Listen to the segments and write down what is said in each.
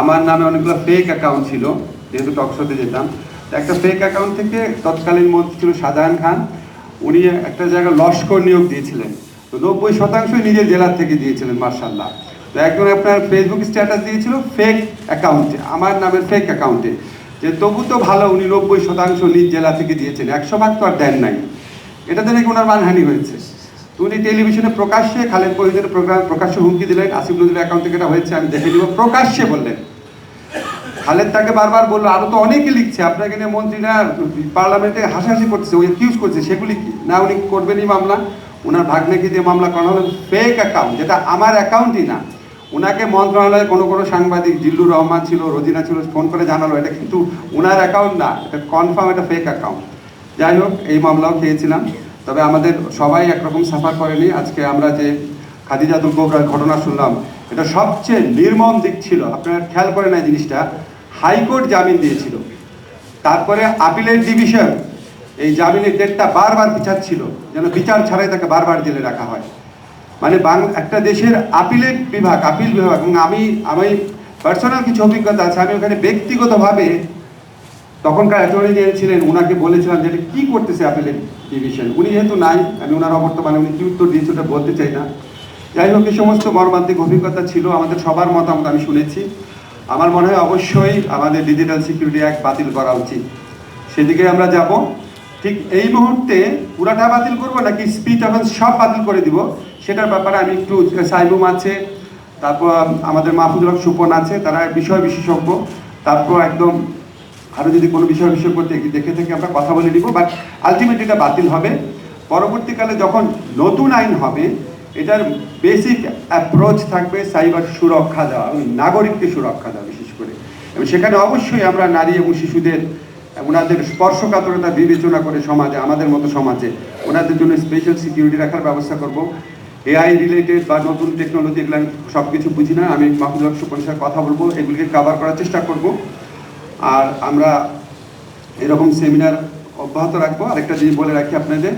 আমার নামে অনেকগুলো ফেক অ্যাকাউন্ট ছিল, যেহেতু টকশোতে যেতাম। একটা ফেক অ্যাকাউন্ট থেকে তৎকালীন মন্ত্রী ছিল শাহজাহান খান, উনি একটা জায়গায় লস্কর নিয়োগ দিয়েছিলেন। তো নব্বই শতাংশই নিজের জেলার থেকে দিয়েছিলেন, মার্শাল্লাহ। তো একজন আপনার ফেসবুক স্ট্যাটাস দিয়েছিল ফেক অ্যাকাউন্টে আমার নামের ফেক অ্যাকাউন্টে যে তবু তো ভালো, উনি নব্বই শতাংশ নিজ জেলা থেকে দিয়েছেন, একশো ভাগ তো আর দেন নাই। এটাতে নাকি ওনার মানহানি হয়েছে। উনি টেলিভিশনে প্রকাশ্যে খালেদ মহিদের প্রোগ্রাম, প্রকাশ্যে হুমকি দিলেন, আসিফ নজরুলের অ্যাকাউন্ট থেকে এটা হয়েছে, আমি দেখে দিব প্রকাশ্যে বললেন। খালেদ তাকে বারবার বলল, আরও তো অনেকে লিখছে, আপনাকে নিয়ে মন্ত্রীরা পার্লামেন্টে হাসাহাসি করছে ওই অ্যাকিউজ করছে, সেগুলি কি? না, উনি করবেনই মামলা? ওনার ভাগ্নেকে দিয়ে মামলা করা হলো? ফেক অ্যাকাউন্ট যেটা আমার অ্যাকাউন্টই না। ওনাকে মন্ত্রণালয়ে কোনো কোনো সাংবাদিক, জিল্লুর রহমান ছিল, রোজিনা ছিল ফোন করে জানালো, এটা কিন্তু ওনার অ্যাকাউন্ট না, এটা কনফার্ম এটা ফেক অ্যাকাউন্ট যাই হোক, এই মামলাও খেয়েছিলাম। তবে আমাদের সবাই একরকম সাফার করেনি। আজকে আমরা যে খাদিজাতুল কোবরার ঘটনা শুনলাম, এটা সবচেয়ে নির্মম দিক ছিল। আপনারা খেয়াল করে না জিনিসটা, হাইকোর্ট জামিন দিয়েছিল। তারপরে আপিলের ডিভিশন, এই জামিনের ডেটটা বারবার পিছাচ্ছিল যেন বিচার ছাড়াই তাকে বারবার জেলে রাখা হয়। মানে বাংলা একটা দেশের আপিলের বিভাগ, আপিল বিভাগ, এবং আমি আমি পার্সোনাল কিছু অভিজ্ঞতা আছে, আমি ওখানে ব্যক্তিগতভাবে তখনকার অ্যাটর্নি জেনারেল ছিলেন ওনাকে বলেছিলাম যে, এটা কী করতেছে আপিলের ডিভিশন উনি যেহেতু নাই, আমি ওনার অবর্তমানে উনি কি উত্তর দিয়েছে ওটা বলতে চাই না। যাই হোক এই সমস্ত মর্মান্তিক অভিজ্ঞতা ছিল, আমাদের সবার মতামত আমি শুনেছি। আমার মনে হয় অবশ্যই আমাদের ডিজিটাল সিকিউরিটি অ্যাক্ট বাতিল করা উচিত। সেদিকে আমরা যাব। ঠিক এই মুহূর্তে পুরাটা বাতিল করব নাকি স্পিচ অফেন্স সব বাতিল করে দিব? সেটার ব্যাপারে আমি একটু সাইবুম আছে, তারপর আমাদের মাহফুজুল সুপন আছে, তারা বিষয় বিশেষজ্ঞ। তারপর একদম আরও যদি কোনো বিষয় বিশেষজ্ঞ থেকে দেখে থেকে আমরা কথা বলে নিব বাট আলটিমেট এটা বাতিল হবে। পরবর্তীকালে যখন নতুন আইন হবে, এটার বেসিক অ্যাপ্রোচ থাকবে সাইবার সুরক্ষা দেওয়া এবং নাগরিককে সুরক্ষা দেওয়া বিশেষ করে। এবং সেখানে অবশ্যই আমরা নারী এবং শিশুদের ওনাদের স্পর্শকাতরতা বিবেচনা করে সমাজে, আমাদের মতো সমাজে ওনাদের জন্য স্পেশাল সিকিউরিটি রাখার ব্যবস্থা করব। এআই রিলেটেড বা নতুন টেকনোলজি এগুলো আমি সব কিছু বুঝি না, আমি হক সুপনের কথা বলব, এগুলিকে কাভার করার চেষ্টা করব। আর আমরা এরকম সেমিনার অব্যাহত রাখব। আরেকটা জিনিস বলে রাখি আপনাদের,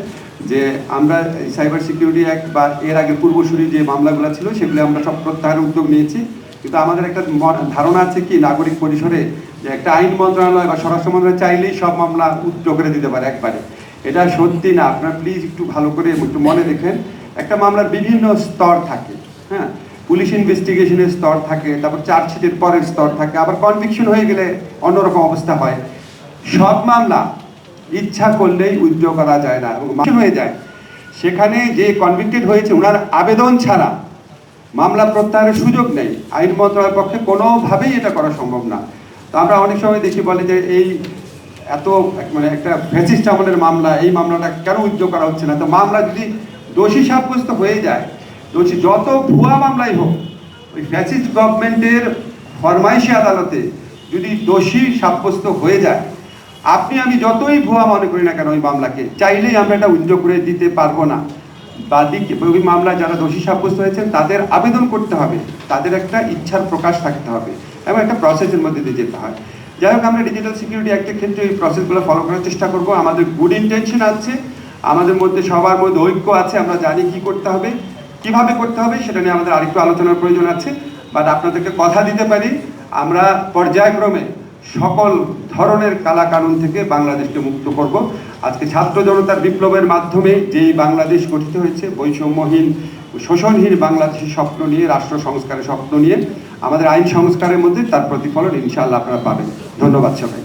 যে আমরা সাইবার সিকিউরিটি অ্যাক্ট বা এর আগে পূর্বসূরি যে মামলাগুলো ছিল, সেগুলো আমরা সব প্রত্যাহারের উদ্যোগ নিয়েছি। কিন্তু আমাদের একটা ধারণা আছে কি, নাগরিক পরিসরে যে একটা আইন মন্ত্রণালয় বা স্বরাষ্ট্র মন্ত্রণালয় চাইলেই সব মামলা উদ্যোগ করে দিতে পারে একবারে। এটা সত্যি না, আপনারা প্লিজ একটু ভালো করে একটু মনে রেখেন। একটা মামলার বিভিন্ন স্তর থাকে হ্যাঁ? পুলিশ ইনভেস্টিগেশনের স্তর থাকে, তারপর চার্জশিটের পরের স্তর থাকে, আবার কনভিকশন হয়ে গেলে অন্যরকম অবস্থা হয়। সব মামলা ইচ্ছা করলেই উদ্যোগ করা যায় না এবং হয়ে যায়। সেখানে যে কনভিক্টেড হয়েছে ওনার আবেদন ছাড়া মামলা প্রত্যাহারের সুযোগ নেই। আইন মন্ত্রণালয়ের পক্ষে কোনোভাবেই এটা করা সম্ভব না। তো আমরা অনেক সময় দেখি বলে যে এই এত মানে একটা ফ্যাসিস্ট আমলের মামলা, এই মামলাটা কেন উদ্যোগ করা হচ্ছে না? তো মামলা যদি দোষী সাব্যস্ত হয়ে যায় দোষী যত ভুয়া মামলাই হোক, ওই ফ্যাসিস্ট গভর্নমেন্টের ফরমাইশি আদালতে যদি দোষী সাব্যস্ত হয়ে যায়, আপনি আমি যতই ভুয়া মনে করি না কেন ওই মামলাকে, চাইলেই আমরা এটা উদ্যোগ করে দিতে পারব না। বাদী ওই মামলায় যারা দোষী সাব্যস্ত হয়েছেন, তাদের আবেদন করতে হবে, তাদের একটা ইচ্ছার প্রকাশ থাকতে হবে, এবং একটা প্রসেসের মধ্যে দিয়ে যেতে হয়। যাই হোক, আমরা ডিজিটাল সিকিউরিটি অ্যাক্টের ক্ষেত্রে এই প্রসেসগুলো ফলো করার চেষ্টা করব। আমাদের গুড ইন্টেনশন আছে, আমাদের মধ্যে সবার মধ্যে ঐক্য আছে, আমরা জানি কি করতে হবে। কীভাবে করতে হবে সেটা নিয়ে আমাদের আরেকটু আলোচনার প্রয়োজন আছে। বাট আপনাদেরকে কথা দিতে পারি, আমরা পর্যায়ক্রমে সকল ধরনের কালা কানুন থেকে বাংলাদেশকে মুক্ত করব। আজকে ছাত্র জনতার বিপ্লবের মাধ্যমে যেই বাংলাদেশ গঠিত হয়েছে, বৈষম্যহীন, শোষণহীন বাংলাদেশের স্বপ্ন নিয়ে, রাষ্ট্র সংস্কারের স্বপ্ন নিয়ে, আমাদের আইন সংস্কারের মধ্যে তার প্রতিফলন ইনশাআল্লাহ আপনারা পাবেন। ধন্যবাদ সবাই